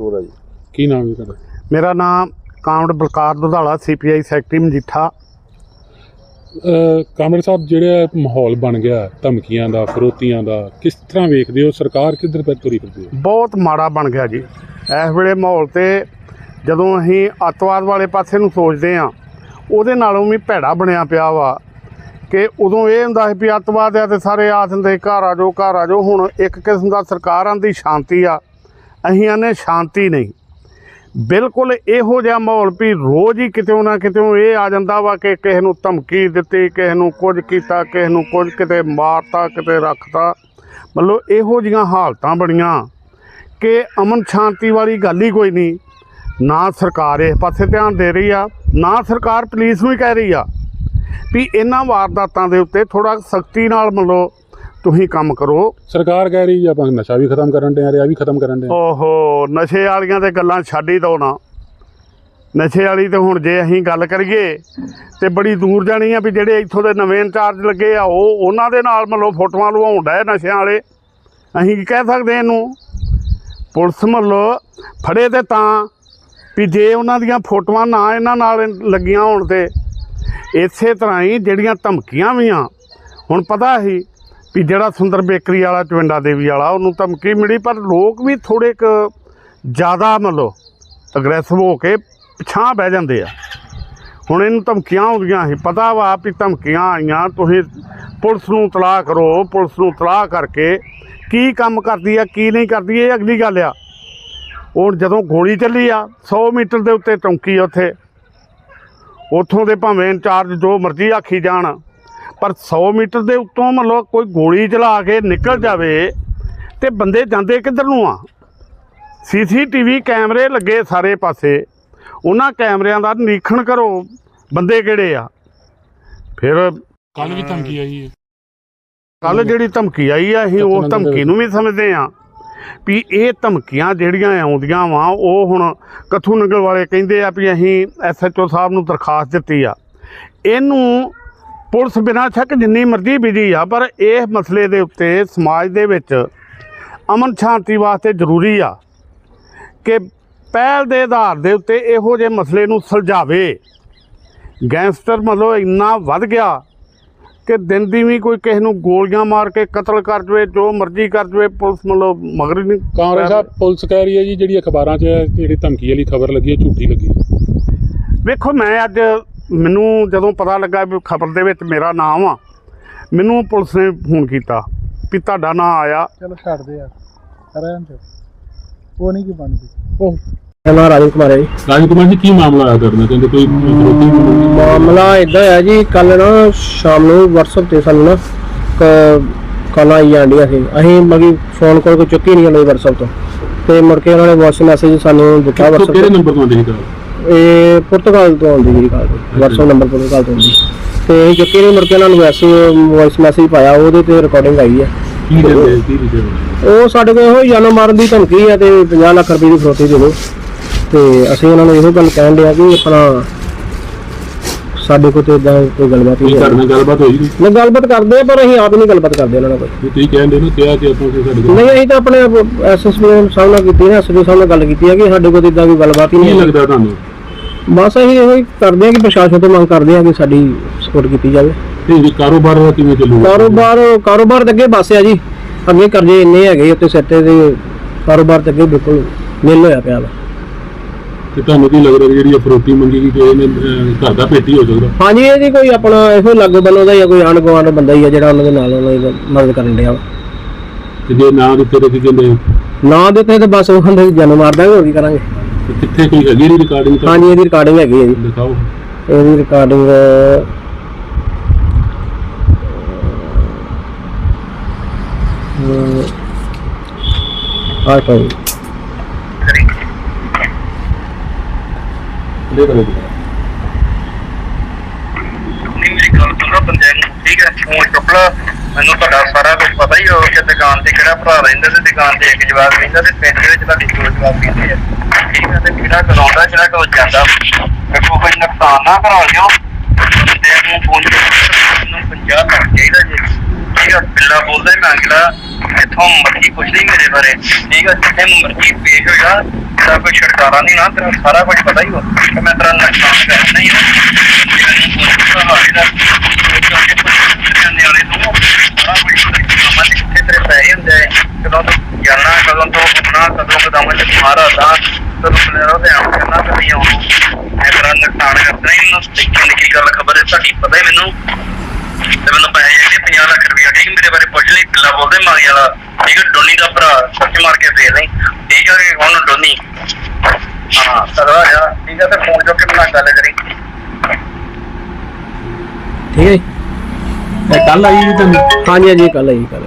Store ਹੈ ਜੀ। ਕੀ ਨਾਮ ਹੈ ਤੁਹਾਡਾ? ਮੇਰਾ ਨਾਮ comrade Balkar Dudhala CPI secretary Majitha. ਅਹ ਕਾਮਰੇਡ ਸਾਹਿਬ ਜਿਹੜਾ ਮਾਹੌਲ ਬਣ ਗਿਆ ਧਮਕੀਆਂ ਦਾ ਫਰੋਤੀਆਂ ਦਾ ਕਿਸ ਤਰ੍ਹਾਂ ਵੇਖਦੇ ਹੋ? ਸਰਕਾਰ ਕਿੱਧਰ ਪੈ ਤੁਰੀ ਫਿਰਦੀ ਹੈ? ਬਹੁਤ ਮਾੜਾ ਬਣ ਗਿਆ ਜੀ। ਇਸ ਵੇਲੇ ਮਾਹੌਲ ਤੇ ਜਦੋਂ ਅਸੀਂ ਅੱਤਵਾਦ ਵਾਲੇ ਪਾਸੇ ਨੂੰ ਸੋਚਦੇ ਆ ਉਹਦੇ ਨਾਲੋਂ ਵੀ ਭੈੜਾ ਬਣਿਆ ਪਿਆ ਵਾ ਕਿ ਉਦੋਂ ਇਹ ਹੁੰਦਾ ਸੀ ਵੀ ਅੱਤਵਾਦ ਆ ਤੇ ਸਾਰੇ ਆਖਦੇ ਘਰ ਆ ਜਾਓ ਘਰ ਆ ਜਾਓ। ਹੁਣ ਇੱਕ ਕਿਸਮ ਦਾ ਸਰਕਾਰਾਂ ਦੀ ਸ਼ਾਂਤੀ ਆ। ਅਸੀਂ ਆਨੇ ਸ਼ਾਂਤੀ ਨਹੀਂ। ਬਿਲਕੁਲ ਇਹੋ ਜਿਹਾ ਮਾਹੌਲ ਵੀ ਰੋਜ਼ ਹੀ ਕਿਤੇ ਨਾ ਕਿਤੇ ਇਹ ਆ ਜਾਂਦਾ ਵਾ ਕਿ ਕਿਸੇ ਨੂੰ ਧਮਕੀ ਦਿੱਤੀ, ਕਿਸੇ ਨੂੰ ਕੁਝ ਕੀਤਾ, ਕਿਸੇ ਨੂੰ ਕੁਝ ਕਿਤੇ ਮਾਰਤਾ, ਕਿਤੇ ਰੱਖਤਾ। ਮਤਲਬ ਇਹੋ ਜੀਆਂ ਹਾਲਤਾਂ ਬਣੀਆਂ ਕਿ ਅਮਨ ਸ਼ਾਂਤੀ ਵਾਲੀ ਗੱਲ ਹੀ ਕੋਈ ਨਹੀਂ। ਨਾ ਸਰਕਾਰ ਇਸ ਪਾਸੇ ਧਿਆਨ ਦੇ ਰਹੀ ਆ, ਨਾ ਸਰਕਾਰ ਪੁਲਿਸ ਨੂੰ ਹੀ ਕਹਿ ਰਹੀ ਆ ਵੀ ਇਹਨਾਂ ਵਾਰਦਾਤਾਂ ਦੇ ਉੱਤੇ ਥੋੜਾ ਸਖਤੀ ਨਾਲ ਮਤਲਬ ਤੁਸੀਂ ਕੰਮ ਕਰੋ। ਸਰਕਾਰ ਕਹਿ ਰਹੀ ਹੈ ਆਪਾਂ ਨਸ਼ਾ ਵੀ ਖਤਮ ਕਰਨ ਦੇ ਆ ਰਿਹਾ ਵੀ ਖਤਮ ਕਰਨ ਦੇ ਓਹੋ ਨਸ਼ੇ ਵਾਲੀਆਂ ਤੇ ਗੱਲਾਂ ਛੱਡ ਹੀ ਦੋ ਨਾ। ਨਸ਼ੇ ਵਾਲੀ ਤੇ ਹੁਣ ਜੇ ਅਸੀਂ ਗੱਲ ਕਰੀਏ ਤੇ ਬੜੀ ਦੂਰ ਜਾਣੀ ਆ ਵੀ ਜਿਹੜੇ ਇੱਥੋਂ ਦੇ ਨਵੇਂ ਇੰਚਾਰਜ ਲੱਗੇ ਆ ਉਹ ਉਹਨਾਂ ਦੇ ਨਾਲ ਮਤਲਬ ਫੋਟੋਆਂ ਲਵਾਉਣ ਡਏ ਨਸ਼ਿਆਂ ਵਾਲੇ। ਅਸੀਂ ਕੀ ਕਹਿ ਸਕਦੇ ਇਹਨੂੰ? ਪੁਲਿਸ ਮਤਲਬ ਫੜੇ ਤੇ ਤਾਂ ਵੀ ਜੇ ਉਹਨਾਂ ਦੀਆਂ ਫੋਟੋਆਂ ਨਾ ਇਹਨਾਂ ਨਾਲ ਲੱਗੀਆਂ ਹੋਣ ਤੇ ਇਸੇ ਤਰ੍ਹਾਂ ਹੀ ਜਿਹੜੀਆਂ ਧਮਕੀਆਂ ਵੀ ਆ ਹੁਣ ਪਤਾ ਸੀ ਵੀ ਜਿਹੜਾ ਸੁੰਦਰ ਬੇਕਰੀ ਵਾਲਾ, ਚਵਿੰਡਾ ਦੇਵੀ ਵਾਲਾ, ਉਹਨੂੰ ਧਮਕੀ ਮਿਲੀ, ਪਰ ਲੋਕ ਵੀ ਥੋੜੇ ਕ ਜ਼ਿਆਦਾ ਮਤਲਬ ਅਗਰੈਸਿਵ ਹੋ ਕੇ ਪਿਛਾਂ ਬਹਿ ਜਾਂਦੇ ਆ। ਹੁਣ ਇਹਨੂੰ ਧਮਕੀਆਂ ਆਉਂਦੀਆਂ ਸੀ, ਪਤਾ ਵਾ ਵੀ ਧਮਕੀਆਂ ਆਈਆਂ, ਤੁਸੀਂ ਪੁਲਿਸ ਨੂੰ ਤਲਾਹ ਕਰੋ, ਪੁਲਿਸ ਨੂੰ ਤਲਾਹ ਕਰਕੇ ਕੀ ਕੰਮ ਕਰਦੀ ਆ, ਕੀ ਨਹੀਂ ਕਰਦੀ, ਇਹ ਅਗਲੀ ਗੱਲ ਆ। ਹੁਣ ਜਦੋਂ ਗੋਲੀ ਚੱਲੀ ਆ 100 ਮੀਟਰ ਦੇ ਉੱਤੇ ਚੌਂਕੀ ਉੱਥੇ। ਉੱਥੋਂ ਦੇ ਭਾਵੇਂ ਇੰਚਾਰਜ ਜੋ ਮਰਜ਼ੀ ਆਖੀ ਜਾਣ ਪਰ 100 ਮੀਟਰ ਦੇ ਉੱਤੋਂ ਮਤਲਬ ਕੋਈ ਗੋਲੀ ਚਲਾ ਕੇ ਨਿਕਲ ਜਾਵੇ ਤੇ ਬੰਦੇ ਜਾਂਦੇ ਕਿੱਧਰ ਨੂੰ ਆ? ਸੀਸੀਟੀਵੀ ਕੈਮਰੇ ਲੱਗੇ ਸਾਰੇ ਪਾਸੇ। ਉਹਨਾਂ ਕੈਮਰਿਆਂ ਦਾ ਨਿਰੀਖਣ ਕਰੋ ਬੰਦੇ ਕਿਹੜੇ ਆ। ਫਿਰ ਕੱਲ ਵੀ ਧਮਕੀ ਆਈ ਹੈ। ਕੱਲ ਜਿਹੜੀ ਧਮਕੀ ਆਈ ਆ ਅਸੀਂ ਉਸ ਧਮਕੀ ਨੂੰ ਵੀ ਸਮਝਦੇ ਆ ਵੀ ਇਹ ਧਮਕੀਆਂ ਜਿਹੜੀਆਂ ਆਉਂਦੀਆਂ ਵਾ ਉਹ ਹੁਣ ਕਥੂ ਨਗਰ ਵਾਲੇ ਕਹਿੰਦੇ ਆ ਵੀ ਅਸੀਂ ਐਸਐਚਓ ਸਾਹਿਬ ਨੂੰ ਦਰਖਾਸਤ ਦਿੱਤੀ ਆ। ਇਹਨੂੰ ਪੁਲਿਸ ਬਿਨਾਂ ਸ਼ੱਕ ਜਿੰਨੀ ਮਰਜ਼ੀ ਬਿਜ਼ੀ ਆ ਪਰ ਇਹ ਮਸਲੇ ਦੇ ਉੱਤੇ ਸਮਾਜ ਦੇ ਵਿੱਚ ਅਮਨ ਸ਼ਾਂਤੀ ਵਾਸਤੇ ਜ਼ਰੂਰੀ ਆ ਕਿ ਪਹਿਲ ਦੇ ਆਧਾਰ ਦੇ ਉੱਤੇ ਇਹੋ ਜਿਹੇ ਮਸਲੇ ਨੂੰ ਸੁਲਝਾਵੇ ਗੈਂਗਸਟਰ ਮਤਲਬ ਇੰਨਾ ਵੱਧ ਗਿਆ ਕਿ ਦਿਨ ਦੀ ਵੀ ਕੋਈ ਕਿਸੇ ਨੂੰ ਗੋਲੀਆਂ ਮਾਰ ਕੇ ਕਤਲ ਕਰ ਜਵੇ ਜੋ ਮਰਜ਼ੀ ਕਰ ਜਵੇ ਪੁਲਿਸ ਮਤਲਬ ਮਗਰ ਨਹੀਂ ਕਾਂਗਰਸ ਸਾਹਿਬ ਪੁਲਿਸ ਕਹਿ ਰਹੀ ਹੈ ਜੀ ਜਿਹੜੀ ਅਖਬਾਰਾਂ 'ਚ ਜਿਹੜੀ ਧਮਕੀ ਵਾਲੀ ਖਬਰ ਲੱਗੀ ਹੈ ਝੂਠੀ ਲੱਗੀ। ਵੇਖੋ ਮੈਂ ਅੱਜ ਮੈਨੂੰ ਜਦੋਂ ਪਤਾ ਲੱਗਾ ਵੀ ਖਬਰ ਦੇ ਵਿੱਚ ਮੇਰਾ ਨਾਮ ਆ ਮੈਨੂੰ ਪੁਲਿਸ ਨੇ ਫੋਨ ਕੀਤਾ ਵੀ ਤੁਹਾਡਾ ਨਾਂ ਆਇਆ। ਚਲੋ ਛੱਡ ਦੇ ਯਾਰ ਰਹਿਣ ਦੇ ਉਹ ਨਹੀਂ ਕੀ ਬਣਦੀ। ਉਹ। ਮੇਰਾ ਰਾਜਨ ਕੁਮਾਰ ਹੈ ਜੀ। ਰਾਜ ਕੁਮਾਰ ਜੀ ਕੀ ਮਾਮਲਾ ਆਇਆ ਕਰਨਾ ਕਹਿੰਦੇ ਕੋਈ ਫਰੋਤੀ ਮਾਮਲਾ ਇਦਾਂ ਹੈ ਜੀ ਕੱਲ ਨਾ ਸ਼ਾਮ ਨੂੰ WhatsApp ਤੇ ਸਾਨੂੰ ਨਾ ਕਾਲਾਂ ਆਈ ਜਾਂਦੀਆਂ ਸੀ। ਅਸੀਂ ਮਗੀ ਫੋਨ ਕਾਲ ਕੋ ਚੁੱਕੀ ਨਹੀਂ ਜਾਂਦੀ WhatsApp ਤੋਂ। ਤੇ ਮੁੜ ਕੇ ਉਹਨਾਂ ਨੇ ਵਾਇਸ ਮੈਸੇਜ ਸਾਨੂੰ ਦਿੱਤਾ WhatsApp ਕਿਹੜੇ ਨੰਬਰ ਤੋਂ ਆਉਂਦੀ ਸੀ ਇਹ ਪੁਰਤਗਾਲ ਤੋਂ ਆਉਂਦੀ ਜਿਹੜੀ ਕਾਲ WhatsApp ਨੰਬਰ ਪੁਰਤਗਾਲ ਤੋਂ ਆਉਂਦੀ ਤੇ ਅਸੀਂ ਚੁੱਕੀ ਨਹੀਂ ਮੁੜ ਕੇ ਉਹਨਾਂ ਨੂੰ ਵੈਸੇ ਵਾਇਸ ਮੈਸੇਜ ਪਾਇਆ ਉਹਦੇ ਤੇ ਰਿਕਾਰਡਿੰਗ ਆਈ ਹੈ ਕੀ ਕੀ ਲਿਖਿਆ ਉਹ ਸਾਡੇ ਕੋਲ ਇਹੋ ਜਾਨੋਂ ਮਾਰਨ ਦੀ ਧਮਕੀ ਆ ਤੇ 50 ਲੱਖ ਰੁਪਏ ਦੀ ਫਰੋਤੀ ਦੇ ਦਿਓ। ਤੇ ਅਸੀਂ ਉਹਨਾਂ ਨੂੰ ਇਹੋ ਗੱਲ ਕਹਿਣ ਡਿਆ ਕਿ ਆਪਣਾ ਸਾਡੇ ਕੋਲ ਤੇ ਇਦਾਂ ਕੋਈ ਗੱਲਬਾਤ ਨਹੀਂ ਹੈ ਕਰਨਾ ਗੱਲਬਾਤ ਹੋਈ ਨਹੀਂ ਮੈਂ ਗੱਲਬਾਤ ਕਰਦੇ ਆ ਪਰ ਅਸੀਂ ਆਪ ਹੀ ਨਹੀਂ ਗੱਲਬਾਤ ਕਰਦੇ ਉਹਨਾਂ ਨਾਲ ਕੋਈ। ਤੁਸੀਂ ਕਹਿੰਦੇ ਨਾ ਕਿਹਾ ਕਿ ਆਪਾਂ ਕਿ ਸਾਡੇ ਕੋਲ ਨਹੀਂ ਅਸੀਂ ਤਾਂ ਆਪਣੇ ਐਸਐਸਪੀ ਸਾਹਿਬ ਨਾਲ ਕੀਤੀ ਨਾ ਐਸਪੀ ਸਾਹਿਬ ਨਾਲ ਗੱਲ ਕੀਤੀ ਹੈ ਕਿ ਸਾਡੇ ਕੋਲ ਇਦਾਂ ਕੋਈ ਗੱਲਬਾਤ ਹੀ ਨਹੀਂ ਹੈ ਲੱਗਦਾ ਤੁਹਾਨੂੰ? ਬਸ ਅਸੀਂ ਇਹੋ ਹੀ ਕਰਦੇ ਆ ਕਿ ਪ੍ਰਸ਼ਾਸਨ ਤੋਂ ਮੰਗ ਕਰਦੇ ਆ ਕਿ ਸਾਡੀ ਸਪੋਰਟ ਕੀਤੀ ਜਾਵੇ। ਤੇ ਜੀ ਕਾਰੋਬਾਰ ਦਾ ਕਿਵੇਂ ਚੱਲੂਗਾ? ਕਾਰੋਬਾਰ ਕਾਰੋਬਾਰ ਤਾਂ ਅੱਗੇ ਬਸ ਆ ਜੀ। ਅੱਗੇ ਕਰਜ਼ੇ ਇੰਨੇ ਹੈਗੇ ਉੱਤੇ ਸਿਰ ਤੇ ਤੇ ਕਾਰੋਬਾਰ ਤਾਂ ਅੱਗੇ ਬਿਲਕੁਲ ਨਿਲ ਹੋਇਆ ਪਿਆ ਵਾ। ਤੇ ਤੁਹਾਨੂੰ ਕੀ ਲੱਗਦਾ ਵੀ ਜਿਹੜੀ ਇਹ ਫਰੋਤੀ ਮੰਗੀ ਗਈ ਕਿ ਇਹਨੇ ਅਹ, ਘਰ ਦਾ ਪੇਟੀ ਹੋ ਸਕਦਾ ਹਾਂਜੀ ਇਹ ਜੀ ਕੋਈ ਆਪਣਾ ਇਹੋ ਲਾਗੋ ਬੰਨੋ ਦਾ ਜਾਂ ਕੋਈ ਆਂਢ ਗੁਆਂਢ ਬੰਦਾ ਹੀ ਆ ਜਿਹੜਾ ਉਹਨਾਂ ਦੇ ਨਾਲ ਉਹਨਾਂ ਦੀ ਮਦਦ ਕਰਨ ਡਿਆ ਵਾ। ਤੇ ਜੇ ਨਾ ਦਿੱਤੇ ਤਾਂ ਕੀ ਕਹਿੰਦੇ ਨਾ ਦਿੱਤੇ ਤਾਂ ਬਸ ਉਹ ਕਹਿੰਦੇ ਜਨ ਮਾਰ ਦਾਂਗੇ ਹੋਰ ਕੀ ਕਰਾਂਗੇ। ਤੇ ਕਿੱਥੇ ਕੋਈ ਹੈਗੀ ਨਹੀਂ ਰਿਕਾਰਡਿੰਗ ਹਾਂਜੀ ਇਹਦੀ ਰਿਕਾਰਡਿੰਗ ਹੈਗੀ ਹੈ ਜੀ। ਦਿਖਾਓ। ਇਹਦੀ ਰਿਕਾਰਡਿੰਗ ਆ ਕੋਈ ਦੇ ਕਰੋ ਨਹੀਂ ਮੇਰੀ ਗੱਲ ਸੁਣੋ ਬੰਦੇ ਨੂੰ ਠੀਕ ਹੈ? ਫੋਨ ਚੁੱਕ ਲਾ। ਮੈਨੂੰ ਤੁਹਾਡਾ ਸਾਰਾ ਕੁਝ ਪਤਾ ਹੀ ਹੋ ਕਿ ਦੁਕਾਨ ਤੇ ਕਿਹੜਾ ਭਰਾ ਰਹਿੰਦਾ ਤੇ ਦੁਕਾਨ ਤੇ ਇੱਕ ਜਵਾਬ ਰਹਿੰਦਾ ਤੇ ਪਿੰਡ ਦੇ ਵਿੱਚ ਤੁਹਾਡੀ ਦੋ ਜਵਾਬ ਰਹਿੰਦੇ ਆ। ਠੀਕ ਹੈ ਤੇ ਕਿਹੜਾ ਕਰਾਉਂਦਾ ਕਿਹੜਾ ਕੋ ਜਾਂਦਾ ਵੇਖੋ ਕੋਈ ਨੁਕਸਾਨ ਨਾ ਕਰਾ ਲਿਓ। ਬੰਦੇ ਨੂੰ ਫੋਨ ਨੂੰ 50 ਲੱਖ ਚਾਹੀਦਾ ਜੀ। ਠੀਕ ਹੈ ਬਿੱਲਾ ਬੋਲਦਾ, ਮੈਂ ਅਗਲਾ ਇੱਥੋਂ ਮਰਜ਼ੀ ਪੁੱਛ ਲਈ ਮੇਰੇ ਬਾਰੇ। ਠੀਕ ਹੈ ਜਿੱਥੇ ਮਰਜ਼ੀ ਪੇਸ਼ ਹੋਇਆ ਤੇਰਾ ਕੋਈ ਛਡਕਾਰਾ ਨਹੀਂ ਨਾ, ਤੇਰਾ ਸਾਰਾ ਕੁਝ ਪਤਾ ਹੀ ਹੋ ਕਿ ਮੈਂ ਤੇਰਾ ਨੁਕਸਾਨ ਕਰਨਾ ਹੀ ਹਾਂ ਮੈਨੂੰ ਪੁੱਛਦਾ ਹਾਲੇ ਦਾ ਜਾਂਦੇ ਵਾਲੇ ਤੋਂ। ਸਾਰਾ ਕੁਝ ਮਾਮਾ ਦੇ ਕਿੱਥੇ ਤੇਰੇ ਪੈਸੇ ਹੁੰਦੇ ਕਦੋਂ ਤੂੰ ਜਾਣਾ, ਕਦੋਂ ਤੋਂ ਘੁੰਮਣਾ ਕਦੋਂ ਕਦਮ ਚ ਮਾਰਾ ਦਾ ਤਦੋਂ ਮੇਰਾ ਧਿਆਨ ਕਰਨਾ ਤੇ ਨਹੀਂ ਆਉਣਾ। ਮੈਂ ਤੇਰਾ ਨੁਕਸਾਨ ਕਰਨਾ ਹੀ, ਮੈਨੂੰ ਨਿੱਕੀ ਨਿੱਕੀ ਗੱਲ ਖਬਰ ਹੈ, ਤੁਹਾਡੀ ਪਤਾ ਹੀ ਮੈਨੂੰ। ਤੇ ਮੈਨੂੰ ਪੈਸੇ ਜਿਹੜੇ 50 ਲੱਖ ਰੁਪਇਆ ਠੀਕ ਮੇਰੇ ਬਾਰੇ ਪੁੱਛ ਲਈ, ਕਿੱਲਾ ਬੋਲਦੇ ਮਾਂਗੇ ਵਾਲਾ। ਠੀਕ ਹੈ, ਡੋਨੀ ਦਾ ਭਰਾ, ਸੱਚ ਮਾਰ ਕੇ ਦੇ ਲਈ ਠੀਕ ਹੈ, ਹੁਣ ਡੋਨੀ। ਹਾਂ ਸਰਵਾ ਜਾ। ਠੀਕ ਹੈ, ਤੇ ਫੋਨ ਜੋ ਕੇ ਬਣਾ ਗੱਲ ਕਰੀ। ਠੀਕ ਹੈ ਕੱਲ ਆਈ ਜੀ ਤੁਹਾਨੂੰ ਹਾਂਜੀ ਹਾਂਜੀ ਕੱਲ ਆਈ ਕੱਲ